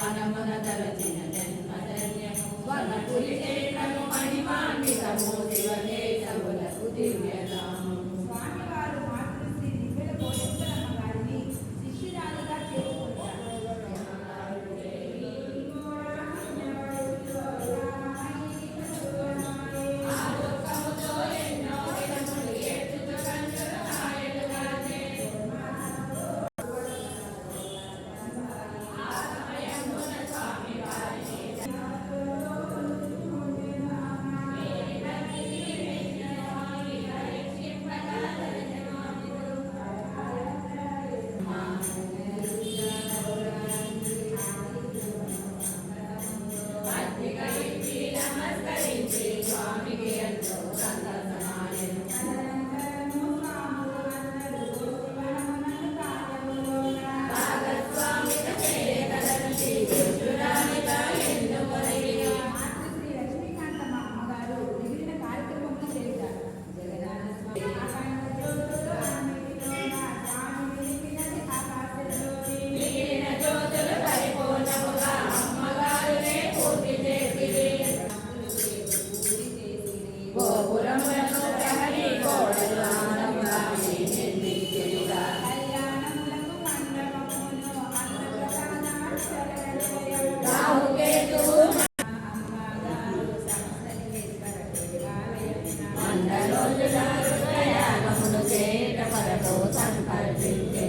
మనమున తలచిన జన్మధన్యము వనకులి మహిమాన్వితము శివ సంతోష సంపద చేత పరకు సంపర్చించ